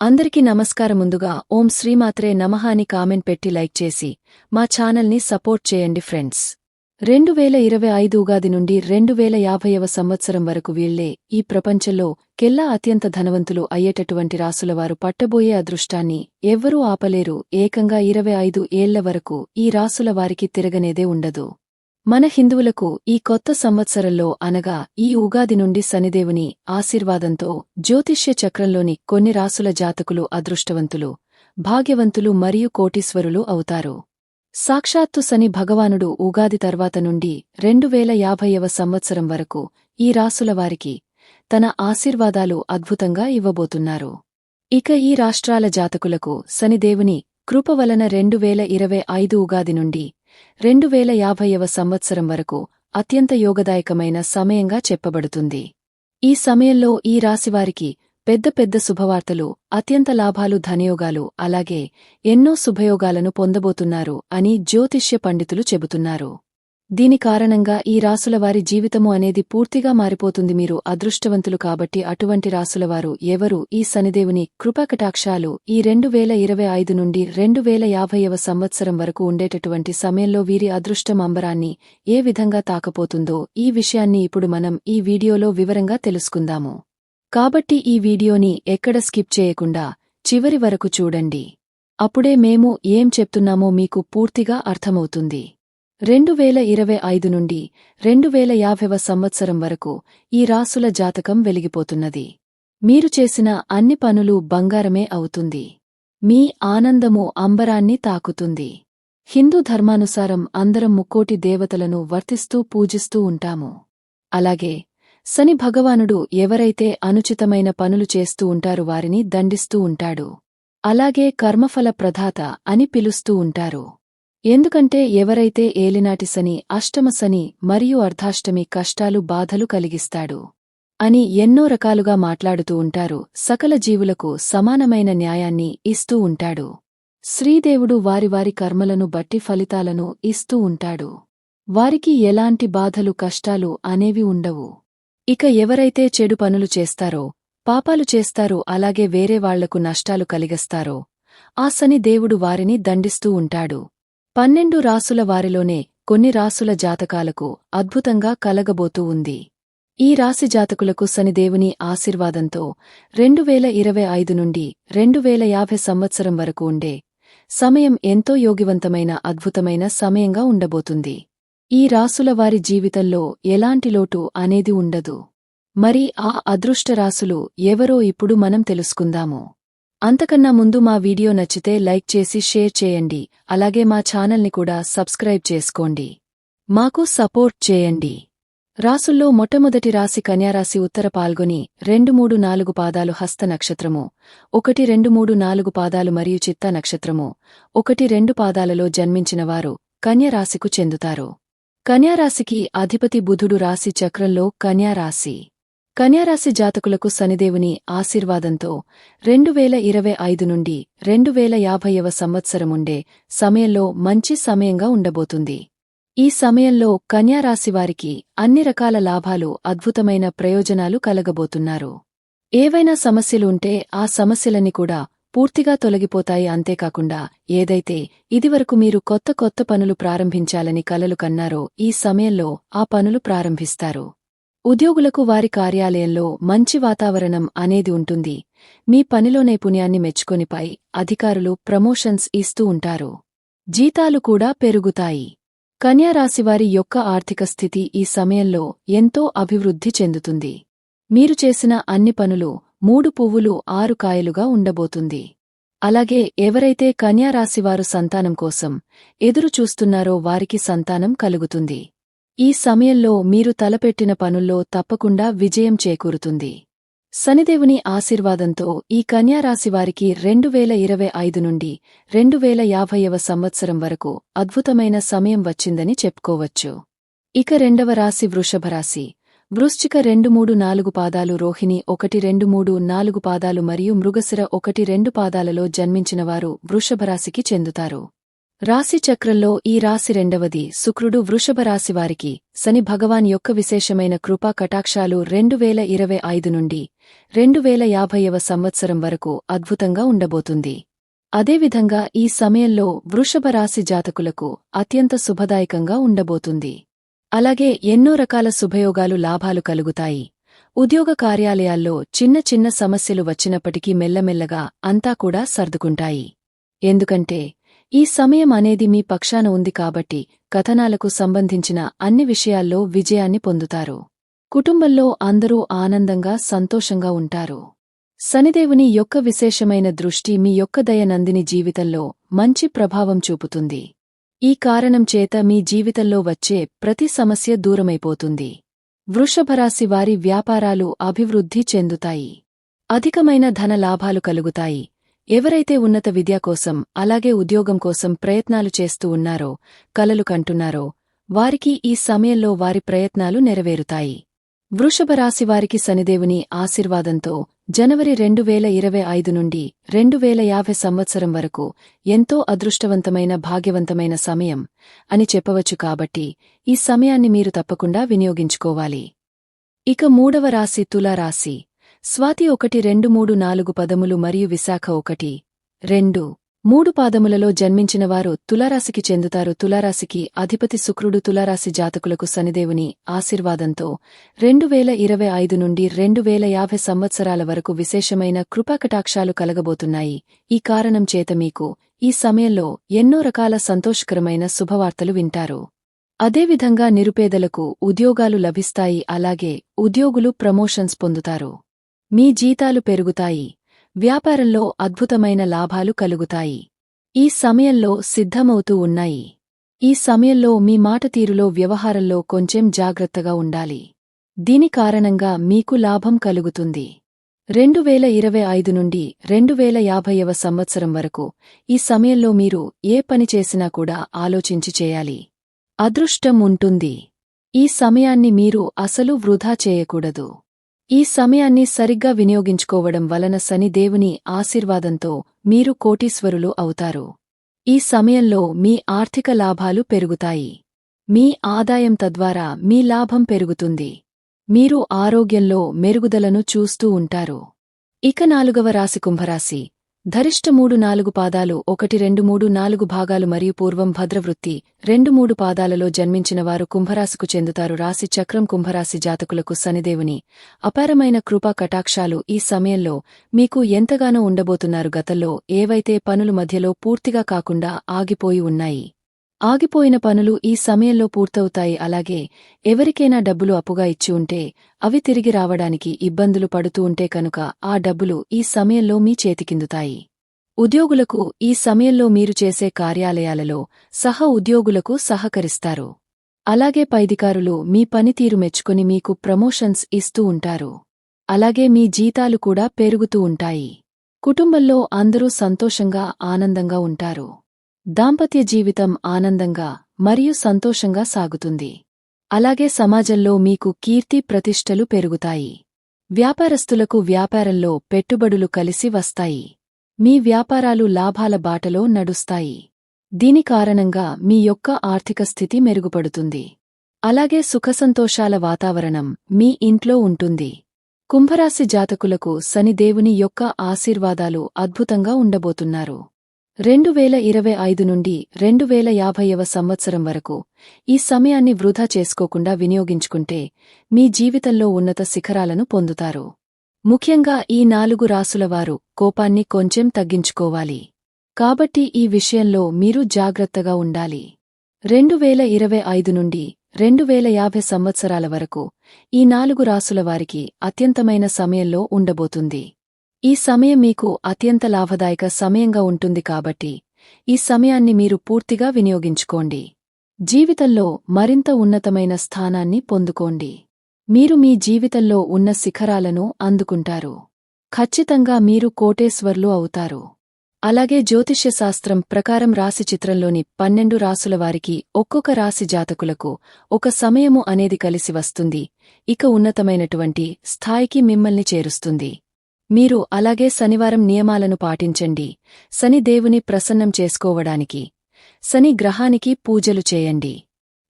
అందరికీ నమస్కారం ముందుగా ఓం శ్రీమాత్రే నమః అని కామెంట్ పెట్టి లైక్ చేసి మా ఛానల్ని సపోర్ట్ చేయండి ఫ్రెండ్స్. రెండు వేల ఇరవై ఐదు ఉగాది నుండి రెండు వేల యాభైవ సంవత్సరం వరకు వీళ్ళే ఈ ప్రపంచంలో కెల్లా అత్యంత ధనవంతులు అయ్యేటటువంటి రాసులవారు పట్టబోయే అదృష్టాన్ని ఎవ్వరూ ఆపలేరు. ఏకంగా ఇరవై ఐదు ఏళ్ళ వరకు ఈ రాసుల వారికి తిరగనేదే ఉండదు. మన హిందువులకు ఈ కొత్త సంవత్సరంలో అనగా ఈ ఉగాది నుండి శనిదేవుని ఆశీర్వాదంతో జ్యోతిష్య చక్రంలోని కొన్ని రాసుల జాతకులు అదృష్టవంతులు భాగ్యవంతులు మరియు కోటీశ్వరులు అవుతారు. సాక్షాత్తు శని భగవానుడు ఉగాది తర్వాత నుండి రెండు వేల యాభైవ సంవత్సరం వరకు ఈ రాసుల వారికి తన ఆశీర్వాదాలు అద్భుతంగా ఇవ్వబోతున్నారు. ఇక ఈ రాష్ట్రాల జాతకులకు శనిదేవుని కృప వలన రెండు వేల ఇరవై ఐదు ఉగాది నుండి రెండు వేల యాభైవ సంవత్సరం వరకు అత్యంత యోగదాయకమైన సమయంగా చెప్పబడుతుంది. ఈ సమయంలో ఈ రాశివారికి పెద్ద పెద్ద శుభవార్తలు అత్యంత లాభాలు ధనయోగాలు అలాగే ఎన్నో శుభయోగాలను పొందబోతున్నారు అని జ్యోతిష్య పండితులు చెబుతున్నారు. దీని కారణంగా ఈ రాసులవారి జీవితము అనేది పూర్తిగా మారిపోతుంది. మీరు అదృష్టవంతులు కాబట్టి అటువంటి రాసులవారు ఎవరు? ఈ శనిదేవుని కృపాకటాక్షాలు ఈ రెండు వేల ఇరవై ఐదు నుండి రెండు వేల యాభైవ సంవత్సరం వరకు ఉండేటటువంటి సమయంలో వీరి అదృష్టం అంబరాన్ని ఏ విధంగా తాకపోతుందో ఈ విషయాన్ని ఇప్పుడు మనం ఈ వీడియోలో వివరంగా తెలుసుకుందాము. కాబట్టి ఈ వీడియోని ఎక్కడ స్కిప్ చేయకుండా చివరి వరకు చూడండి. అప్పుడే మేము ఏం చెప్తున్నామో మీకు పూర్తిగా అర్థమవుతుంది. రెండు వేల ఇరవై ఐదు నుండి రెండు వేల యాభైవ సంవత్సరం వరకు ఈ రాసుల జాతకం వెలిగిపోతున్నది. మీరు చేసిన అన్ని పనులు బంగారమే అవుతుంది. మీ ఆనందము అంబరాన్ని తాకుతుంది. హిందూ ధర్మానుసారం అందరం ముక్కోటి దేవతలను వర్తిస్తూ పూజిస్తూ ఉంటాము. అలాగే శని భగవానుడు ఎవరైతే అనుచితమైన పనులు చేస్తూ ఉంటారు వారిని దండిస్తూ ఉంటాడు. అలాగే కర్మఫల ప్రధాత అని పిలుస్తూ ఉంటారు. ఎందుకంటే ఎవరైతే ఏలినాటి శని అష్టమ శని మరియు అర్ధాష్టమి కష్టాలు బాధలు కలిగిస్తాడు అని ఎన్నో రకాలుగా మాట్లాడుతూ ఉంటారు సకల జీవులకు సమానమైన న్యాయాన్ని ఇస్తూ ఉంటాడు. శ్రీదేవుడు వారివారి కర్మలను బట్టి ఫలితాలను ఇస్తూ ఉంటాడు. వారికి ఎలాంటి బాధలు కష్టాలు అనేవి ఉండవు. ఇక ఎవరైతే చెడు పనులు చేస్తారో పాపాలు చేస్తారో అలాగే వేరే వాళ్ళకు నష్టాలు కలిగస్తారో ఆ శని దేవుడు వారిని దండిస్తూ ఉంటాడు. పన్నెండు రాసుల వారిలోనే కొన్ని రాసుల జాతకాలకు అద్భుతంగా కలగబోతూ ఉంది. ఈ రాశి జాతకులకు శనిదేవుని ఆశీర్వాదంతో రెండు వేల ఇరవై ఐదు నుండి రెండు వేల యాభై సంవత్సరం వరకు ఉండే సమయం ఎంతో యోగివంతమైన అద్భుతమైన సమయంగా ఉండబోతుంది. ఈ రాసుల వారి జీవితంలో ఎలాంటి లోటు అనేది ఉండదు. మరి ఆ అదృష్ట రాసులు ఎవరో ఇప్పుడు మనం తెలుసుకుందాము. అంతకన్నా ముందు మా వీడియో నచ్చితే లైక్ చేసి షేర్ చేయండి. అలాగే మా ఛానల్ని కూడా సబ్స్క్రైబ్ చేసుకోండి. మాకు సపోర్ట్ చేయండి. రాసుల్లో మొట్టమొదటి రాశి కన్యారాశి ఉత్తర పాల్గొని రెండు మూడు నాలుగు పాదాలు హస్త నక్షత్రము ఒకటి రెండు మూడు నాలుగు పాదాలు మరియు చిత్త నక్షత్రము ఒకటి రెండు పాదాలలో జన్మించినవారు కన్యరాశికు చెందుతారు. కన్యారాశికి అధిపతి బుధుడు రాశి చక్రంలో కన్యారాశి. కన్యారాశి జాతకులకు శనిదేవుని ఆశీర్వాదంతో రెండు వేల ఇరవై ఐదు నుండి రెండు వేల యాభైవ సంవత్సరముండే సమయంలో మంచి సమయంగా ఉండబోతుంది. ఈ సమయంలో కన్యారాశివారికి అన్ని రకాల లాభాలు అద్భుతమైన ప్రయోజనాలు కలగబోతున్నారు. ఏవైనా సమస్యలు ఉంటే ఆ సమస్యలన్నీ కూడా పూర్తిగా తొలగిపోతాయి అంతేకాకుండా ఏదైతే ఇదివరకు మీరు కొత్త కొత్త పనులు ప్రారంభించాలని కలలు కన్నారో ఈ సమయంలో ఆ పనులు ప్రారంభిస్తారు. ఉద్యోగులకు వారి కార్యాలయంలో మంచి వాతావరణం అనేది ఉంటుంది. మీ పనిలో నైపుణ్యాన్ని మెచ్చుకొనిపై అధికారులు ప్రమోషన్స్ ఇస్తూ ఉంటారు. జీతాలు కూడా పెరుగుతాయి. కన్యారాశివారి యొక్క ఆర్థిక స్థితి ఈ సమయంలో ఎంతో అభివృద్ధి చెందుతుంది. మీరు చేసిన అన్ని పనులు మూడు పువ్వులు ఆరు కాయలుగా ఉండబోతుంది. అలాగే ఎవరైతే కన్యారాశివారు సంతానం కోసం ఎదురు చూస్తున్నారో వారికి సంతానం కలుగుతుంది. ఈ సమయంలో మీరు తలపెట్టిన పనుల్లో తప్పకుండా విజయం చేకూరుతుంది. శనిదేవుని ఆశీర్వాదంతో ఈ కన్యారాశివారికి రెండు వేల ఇరవై ఐదు నుండి రెండు వేల యాభైవ సంవత్సరం వరకు అద్భుతమైన సమయం వచ్చిందని చెప్పుకోవచ్చు. ఇక రెండవ రాశి వృషభరాశి వృశ్చిక రెండు మూడు నాలుగు పాదాలు రోహిణి ఒకటి రెండు మూడు నాలుగు పాదాలు మరియు మృగశిర ఒకటి రెండు పాదాలలో జన్మించినవారు వృషభరాశికి చెందుతారు. రాశిచక్రంలో ఈ రాశి రెండవది శుక్రుడు వృషభ రాశివారికి శని భగవాన్ యొక్క విశేషమైన కృపా కటాక్షాలు రెండు వేల ఇరవై ఐదు నుండి రెండు వేల యాభైవ సంవత్సరం వరకు అద్భుతంగా ఉండబోతుంది. అదేవిధంగా ఈ సమయంలో వృషభ రాశి జాతకులకు అత్యంత శుభదాయకంగా ఉండబోతుంది. అలాగే ఎన్నో రకాల శుభయోగాలు లాభాలు కలుగుతాయి. ఉద్యోగ కార్యాలయాల్లో చిన్న చిన్న సమస్యలు వచ్చినప్పటికీ మెల్లమెల్లగా అంతా కూడా సర్దుకుంటాయి. ఎందుకంటే ఈ సమయం అనేది మీ పక్షాన ఉంది కాబట్టి కథనాలకు సంబంధించిన అన్ని విషయాల్లో విజయాన్ని పొందుతారు. కుటుంబంలో అందరూ ఆనందంగా సంతోషంగా ఉంటారు. శనిదేవుని యొక్క విశేషమైన దృష్టి మీ యొక్క దయనందిని జీవితంలో మంచి ప్రభావం చూపుతుంది. ఈ కారణం చేత మీ జీవితంలో వచ్చే ప్రతి సమస్య దూరమైపోతుంది. వృషభరాశి వారి వ్యాపారాలు అభివృద్ధి చెందుతాయి. అధికమైన ధన లాభాలు కలుగుతాయి. ఎవరైతే ఉన్నత విద్య కోసం అలాగే ఉద్యోగం కోసం ప్రయత్నాలు చేస్తూ ఉన్నారో కలలు కంటున్నారో వారికి ఈ సమయంలో వారి ప్రయత్నాలు నెరవేరుతాయి. వృషభరాశివారికి శనిదేవుని ఆశీర్వాదంతో జనవరి రెండు వేల ఇరవై ఐదు నుండి రెండు వేల యాభై సంవత్సరం వరకు ఎంతో అదృష్టవంతమైన భాగ్యవంతమైన సమయం అని చెప్పవచ్చు కాబట్టి ఈ సమయాన్ని మీరు తప్పకుండా వినియోగించుకోవాలి. ఇక మూడవ రాశి తులారాశి. స్వాతి ఒకటి రెండు మూడు నాలుగు పదములు మరియు విశాఖ ఒకటి. రెండు. మూడు పాదములలో జన్మించినవారు తులారాశికి చెందుతారు. తులారాశికి అధిపతి శుక్రుడు తులారాశి జాతకులకు శనిదేవుని ఆశీర్వాదంతో రెండు వేల ఇరవై ఐదు నుండి రెండు వేల యాభై సంవత్సరాల వరకు విశేషమైన కృపాకటాక్షాలు కలగబోతున్నాయి. ఈ కారణం చేత మీకు ఈ సమయంలో ఎన్నో రకాల సంతోషకరమైన శుభవార్తలు వింటారు. అదేవిధంగా నిరుపేదలకు ఉద్యోగాలు లభిస్తాయి. అలాగే ఉద్యోగులు ప్రమోషన్స్ పొందుతారు. మీ జీతాలు పెరుగుతాయి. వ్యాపారంలో అద్భుతమైన లాభాలు కలుగుతాయి. ఈ సమయంలో సిద్ధమవుతూ ఉన్నాయి. ఈ సమయంలో మీ మాట తీరులో వ్యవహారంలో కొంచెం జాగ్రత్తగా ఉండాలి. దీని కారణంగా మీకు లాభం కలుగుతుంది. రెండు వేల ఇరవై ఐదు నుండి రెండు వేల యాభైవ సంవత్సరం వరకు ఈ సమయంలో మీరు ఏ పని చేసినా కూడా ఆలోచించి చేయాలి. అదృష్టం ఉంటుంది. ఈ సమయాన్ని మీరు అసలు వృధా చేయకూడదు. ఈ సమయాన్ని సరిగ్గా వినియోగించుకోవడం వలన శని దేవుని ఆశీర్వాదంతో మీరు కోటీశ్వరులు అవుతారు. ఈ సమయంలో మీ ఆర్థిక లాభాలు పెరుగుతాయి. మీ ఆదాయం తద్వారా మీ లాభం పెరుగుతుంది. మీరు ఆరోగ్యంలో మెరుగుదలను చూస్తూ ఉంటారు. ఇక నాలుగవ రాశి కుంభరాశి. ధరిష్ట మూడు నాలుగు పాదాలు ఒకటి రెండు మూడు నాలుగు భాగాలు మరియు పూర్వం భద్రవృత్తి రెండు మూడు పాదాలలో జన్మించిన వారు కుంభరాశికు చెందుతారు. రాశి చక్రం కుంభరాశి జాతకులకు శనిదేవుని. అపారమైన కృపా కటాక్షాలు ఈ సమయంలో మీకు ఎంతగానో ఉండబోతున్నారు. గతంలో ఏవైతే పనులు మధ్యలో పూర్తిగా కాకుండా ఆగిపోయి ఉన్నాయి? ఆగిపోయిన పనులు ఈ సమయంలో పూర్తవుతాయి. అలాగే ఎవరికైనా డబ్బులు అప్పుగా ఇచ్చి ఉంటే అవి తిరిగి రావడానికి ఇబ్బందులు పడుతూ ఉంటే కనుక ఆ డబ్బులు ఈ సమయంలో మీ చేతికిందుతాయి. ఉద్యోగులకు ఈ సమయంలో మీరు చేసే కార్యాలయాలలో సహ ఉద్యోగులకు సహకరిస్తారు. అలాగే పైదికారులు మీ పనితీరు మెచ్చుకుని మీకు ప్రమోషన్స్ ఇస్తూ ఉంటారు. అలాగే మీ జీతాలు కూడా పెరుగుతూ ఉంటాయి. కుటుంబంలో అందరూ సంతోషంగా ఆనందంగా ఉంటారు. దాంపత్య జీవితం ఆనందంగా మరియు సంతోషంగా సాగుతుంది. అలాగే సమాజంలో మీకు కీర్తి ప్రతిష్టలు పెరుగుతాయి. వ్యాపారస్తులకు వ్యాపారంలో పెట్టుబడులు కలిసి వస్తాయి. మీ వ్యాపారాలు లాభాల బాటలో నడుస్తాయి. దీని కారణంగా మీ యొక్క ఆర్థిక స్థితి మెరుగుపడుతుంది. అలాగే సుఖసంతోషాల వాతావరణం మీ ఇంట్లో ఉంటుంది. కుంభరాశి జాతకులకు శనిదేవుని యొక్క ఆశీర్వాదాలు అద్భుతంగా ఉండబోతున్నారు. రెండు వేల ఇరవై ఐదు నుండి రెండు వేల యాభైవ సంవత్సరం వరకు ఈ సమయాన్ని వృధా చేసుకోకుండా వినియోగించుకుంటే మీ జీవితంలో ఉన్నత శిఖరాలను పొందుతారు. ముఖ్యంగా ఈ నాలుగు రాసులవారు కోపాన్ని కొంచెం తగ్గించుకోవాలి. కాబట్టి ఈ విషయంలో మీరు జాగ్రత్తగా ఉండాలి. రెండు వేల ఇరవై ఐదు నుండి రెండు వేల యాభై సంవత్సరాల వరకు ఈ నాలుగు రాసులవారికి అత్యంతమైన సమయంలో ఉండబోతుంది. ఈ సమయం మీకు అత్యంత లాభదాయక సమయంగా ఉంటుంది కాబట్టి ఈ సమయాన్ని మీరు పూర్తిగా వినియోగించుకోండి. జీవితంలో మరింత ఉన్నతమైన స్థానాన్ని పొందుకోండి. మీరు మీ జీవితంలో ఉన్న శిఖరాలను అందుకుంటారు. ఖచ్చితంగా మీరు కోటేశ్వర్లు అవుతారు. అలాగే జ్యోతిష్యశాస్త్రం ప్రకారం రాశి చిత్రంలోని పన్నెండు రాసుల వారికి ఒక్కొక్క రాశి జాతకులకు ఒక సమయము అనేది కలిసి వస్తుంది. ఇక ఉన్నతమైనటువంటి స్థాయికి మిమ్మల్ని చేరుస్తుంది. మీరు అలాగే శనివారం నియమాలను పాటించండి. శని దేవుని ప్రసన్నం చేసుకోవడానికి. శని గ్రహానికి పూజలు చేయండి.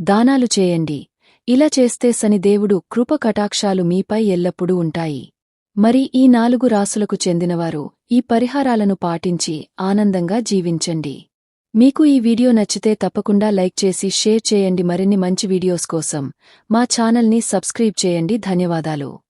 దానాలు చేయండి. ఇలా చేస్తే శనిదేవుడు కృప కటాక్షాలు మీపై ఎల్లప్పుడూ ఉంటాయి. మరి ఈ నాలుగు రాసులకు చెందినవారు ఈ పరిహారాలను పాటించి ఆనందంగా జీవించండి. మీకు ఈ వీడియో నచ్చితే తప్పకుండా లైక్ చేసి షేర్ చేయండి. మరిన్ని మంచి వీడియోస్ కోసం మా ఛానల్ని సబ్స్క్రైబ్ చేయండి. ధన్యవాదాలు.